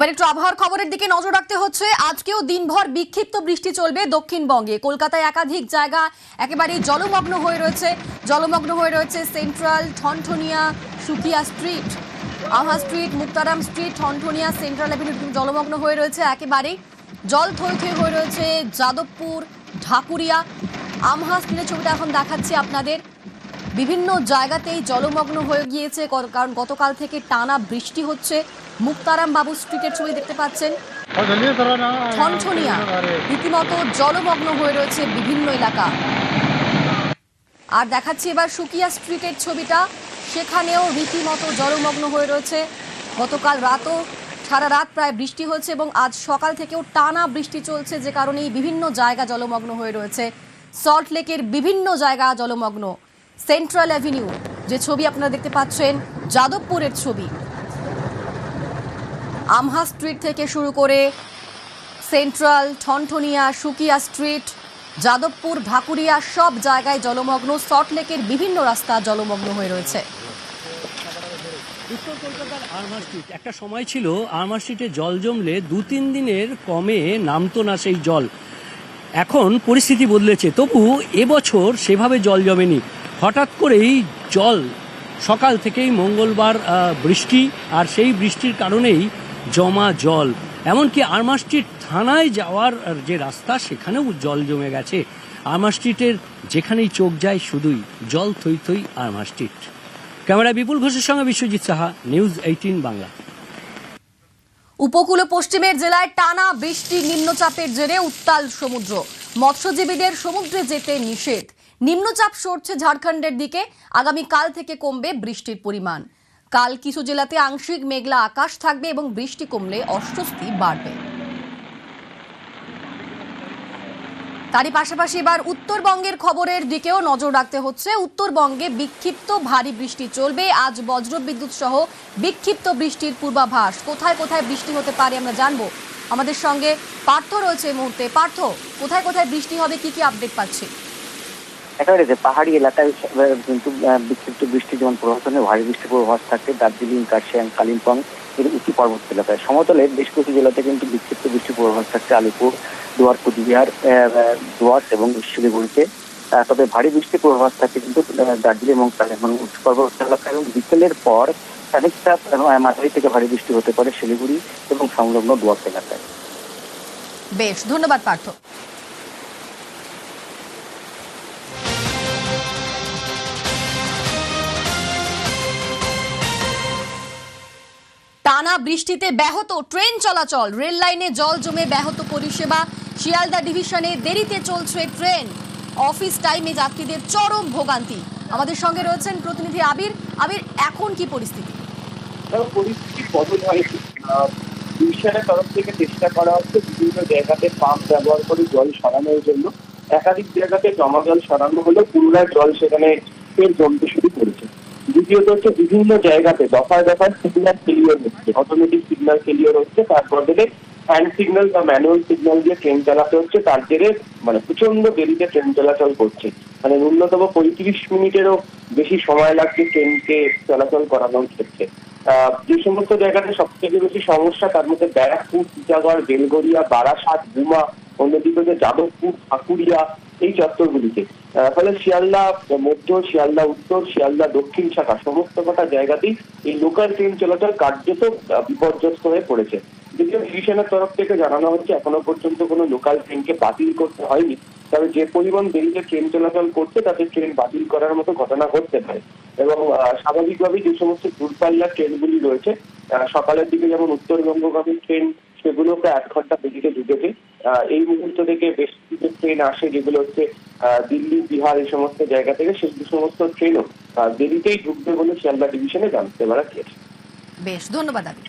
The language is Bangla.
এবার একটু আবহাওয়ার খবরের দিকে নজর রাখতে হচ্ছে। আজকেও দিনভর বিক্ষিপ্ত বৃষ্টি চলবে দক্ষিণবঙ্গে। কলকাতায় একাধিক জায়গা একেবারেই জলমগ্ন হয়ে রয়েছে। জলমগ্ন হয়ে রয়েছে সেন্ট্রাল ঠনঠনিয়া সুকিয়া স্ট্রিট, আহা street, Muktaram street, Thanthania, central avenue জলমগ্ন হয়ে রয়েছে একেবারেই। জল থই হয়ে রয়েছে যাদবপুর, ঢাকুরিয়া। আমহা স্ট্রিটের ছবিটা এখন দেখাচ্ছি আপনাদের। বিভিন্ন জায়গাতেই জলমগ্ন হয়ে গিয়েছে কারণ গতকাল থেকে টানা বৃষ্টি হচ্ছে। মুক্তারাম বাবু স্ট্রিটের ছবি দেখতে পাচ্ছেন। ঠনঠনিয়া। রীতিমতো জলমগ্ন হয়ে রয়েছে বিভিন্ন এলাকা। আর দেখাচ্ছি এবার সুকিয়া স্ট্রিটের ছবিটা। সেখানেও রীতিমতো জলমগ্ন হয়ে রয়েছে। গতকাল রাতও সারা রাত প্রায় বৃষ্টি হয়েছে এবং আজ সকাল থেকেও টানা বৃষ্টি চলছে, যে কারণেই বিভিন্ন জায়গা জলমগ্ন হয়ে রয়েছে। সল্ট লেকের বিভিন্ন জায়গা জলমগ্ন। সেন্ট্রাল অ্যাভিনিউ যে ছবি আপনারা দেখতে পাচ্ছেন, যাদবপুরের ছবি। আমহা স্ট্রিট থেকে শুরু করে সেন্ট্রাল ঠনঠনিয়া সুকিয়া স্ট্রিট যাদবপুর, ঢাকুরিয়া, সব জায়গায় জলমগ্ন সল্টলেকের বিভিন্ন রাস্তা জলমগ্ন হয়ে রয়েছে। উত্তর কলকাতার আর্মার স্ট্রিট একটা সময় ছিল আর্মার স্ট্রিটে জল জমলে দু তিন দিনের কমে নামতো না সেই জল। এখন পরিস্থিতি বদলেছে। তবু এবছর সেভাবে জল জমেনি। হঠাৎ করেই জল, সকাল থেকেই মঙ্গলবার বৃষ্টি, আর সেই বৃষ্টির কারণেই জমা জল। এমনকি আর্মার স্ট্রিট থানায় যাওয়ার যে রাস্তা, সেখানেও জল জমে গেছে। আর্মার স্ট্রিটের যেখানেই চোখ যায়, শুধুই জল থই থই আর্মার স্ট্রিট। ক্যামেরা বিপুল ঘোষের সঙ্গে বিশ্বজিৎ সাহা, নিউজ এইটিন বাংলা। উপকূল পশ্চিমের জেলায় টানা বৃষ্টি, নিম্নচাপের জেরে উত্তাল সমুদ্র। মৎস্যজীবীদের সমুদ্রে যেতে নিষেধ। নিম্নচাপ সরছে ঝাড়খণ্ডের দিকে। আগামী কাল থেকে কমবে বৃষ্টির পরিমাণ। কাল কিছু জেলাতে আংশিক মেঘলা আকাশ থাকবে এবং বৃষ্টি কমলে অস্বস্তি বাড়বে। তারই পাশাপাশি এবার উত্তরবঙ্গের খবরের দিকেও নজর রাখতে হচ্ছে। উত্তরবঙ্গে বিক্ষিপ্ত ভারী বৃষ্টি চলবে। আজ বজ্রবিদ্যুৎ সহ বিক্ষিপ্ত বৃষ্টির পূর্বাভাস। কোথায় কোথায় বৃষ্টি হতে পারে আমরা জানব। আমাদের সঙ্গে পার্থ রয়েছে এই মুহূর্তে। পার্থ, কোথায় কোথায় বৃষ্টি হবে? কি কি আপডেট পাচ্ছি? একেবারে যে পাহাড়ি এলাকায় কিন্তু বিক্ষিপ্ত বৃষ্টি যেমন প্রভাবনে ভারী বৃষ্টি পূর্বাভাস থাকবে দার্জিলিং, কার্শিয়াং, কালিম্পং, এর উঁচু পার্বত্য এলাকায়। সমতলে বেশ কিছু জেলাতে কিন্তু বিক্ষিপ্ত বৃষ্টি পূর্বাভাস থাকছে। আলিপুর, দুয়ার, কুচবিহার দুয়ার এবং শিলিগুড়িতে। তবে ভারী বৃষ্টি পূর্বাভাস থাকে কিন্তু দার্জিলিং এবং কালিম্পং উচ্চ পার্বত্য এলাকা এবং বিকেলের পর খানিকটা মাঝারি থেকে ভারী বৃষ্টি হতে পারে শিলিগুড়ি এবং সংলগ্ন দুয়ার এলাকায়। বেশ, ধন্যবাদ পার্থ। টানা বৃষ্টিতে ব্যাহত ট্রেন চলাচল। রেল লাইনে জল জমে ব্যাহত পরিষেবা। শিয়ালদা ডিভিশনে দেরিতে চলছে ট্রেন। অফিস টাইমে যাত্রীদের চরম ভোগান্তি। আমাদের সঙ্গে রয়েছেন প্রতিনিধি আবির। আবির, এখন কি পরিস্থিতি? পরিস্থিতি বদল হয়েছে ডিভিশনের তরফ থেকে চেষ্টা করা হচ্ছে বিভিন্ন জায়গাতে পাম্প ব্যবহার করে জল সরানোর জন্য। একাধিক জায়গাতে জমা জল সরানো হলে পুনরায় জল সেখানে জমতে শুরু করেছে। দ্বিতীয়ত হচ্ছে বিভিন্ন জায়গাতে দফায় দফায় সিগন্যাল ফেলিওর হচ্ছে অটোমেটিক সিগন্যাল ফেলিওর হচ্ছে তার বদলে হ্যান্ড সিগন্যাল বা ম্যানুয়াল সিগন্যাল দিয়ে ট্রেন চালাতে হচ্ছে, তার জেরে মানে প্রচণ্ড দেরিতে ট্রেন চলাচল করছে। মানে ন্যূনতম পঁয়ত্রিশ মিনিটেরও বেশি সময় লাগছে ট্রেনকে চলাচল করানোর ক্ষেত্রে। যে সমস্ত জায়গাতে সব থেকে বেশি সমস্যা, তার মধ্যে ব্যারাকপুর টিটাগড় বেলগড়িয়া, বারাসাত গুমা অন্যদিকে যাদবপুর ঠাকুরিয়া এই চত্বরগুলিতে। ফলে শিয়ালদা মধ্য, শিয়ালদা উত্তর, শিয়ালদা দক্ষিণ শাখা সমস্ত কটা জায়গাতেই এই লোকাল ট্রেন চলাচল কার্যত বিপর্যস্ত হয়ে পড়েছে। যদিও ডিভিশনের তরফ থেকে জানানো হচ্ছে, এখনও পর্যন্ত কোনো লোকাল ট্রেনকে বাতিল করতে হয়নি। তবে যে পরিমাণ দেরিতে ট্রেন চলাচল করছে, তাতে ট্রেন বাতিল করার মতো ঘটনা ঘটতে পারে। এবং স্বাভাবিকভাবেই যে সমস্ত দূরপাল্লার ট্রেনগুলি রয়েছে সকালের দিকে যেমন উত্তরবঙ্গগামী ট্রেন সেগুলো প্রায় এক ঘণ্টা দেরিতে ঢুকেছে এই মুহূর্ত থেকে বেশ কিছু ট্রেন আসে যেগুলো হচ্ছে দিল্লি, বিহার এই সমস্ত জায়গা থেকে। সেই সমস্ত ট্রেনও দেরিতেই ঢুকবে বলে শিয়ালদা ডিভিশনে জানতে পারা গিয়েছে। বেশ, ধন্যবাদ আবির।